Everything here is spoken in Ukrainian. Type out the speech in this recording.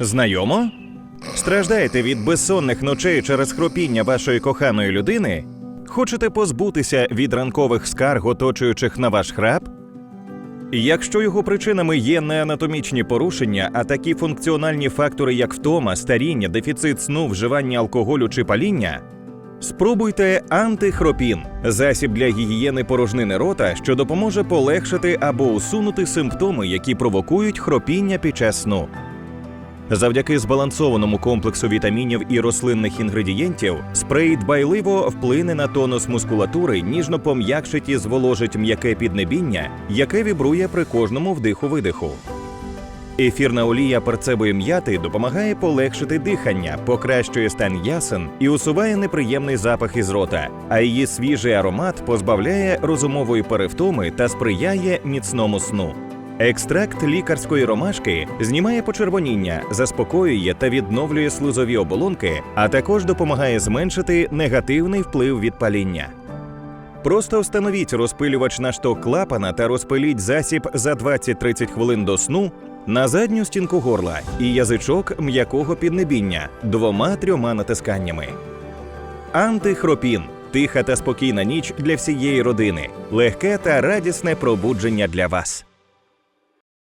Знайомо? Страждаєте від безсонних ночей через хропіння вашої коханої людини? Хочете позбутися від ранкових скарг, оточуючих на ваш храп? Якщо його причинами є не анатомічні порушення, а такі функціональні фактори, як втома, старіння, дефіцит сну, вживання алкоголю чи паління, спробуйте антихропін засіб для гігієни порожнини рота, що допоможе полегшити або усунути симптоми, які провокують хропіння під час сну. Завдяки збалансованому комплексу вітамінів і рослинних інгредієнтів, спрей дбайливо вплине на тонус мускулатури, ніжно пом'якшить і зволожить м'яке піднебіння, яке вібрує при кожному вдиху-видиху. Ефірна олія перцевої м'яти допомагає полегшити дихання, покращує стан ясен і усуває неприємний запах із рота, а її свіжий аромат позбавляє розумової перевтоми та сприяє міцному сну. Екстракт лікарської ромашки знімає почервоніння, заспокоює та відновлює слизові оболонки, а також допомагає зменшити негативний вплив від паління. Просто встановіть розпилювач на шток клапана та розпиліть засіб за 20-30 хвилин до сну на задню стінку горла і язичок м'якого піднебіння двома-трьома натисканнями. Антихропін тиха та спокійна ніч для всієї родини, легке та радісне пробудження для вас.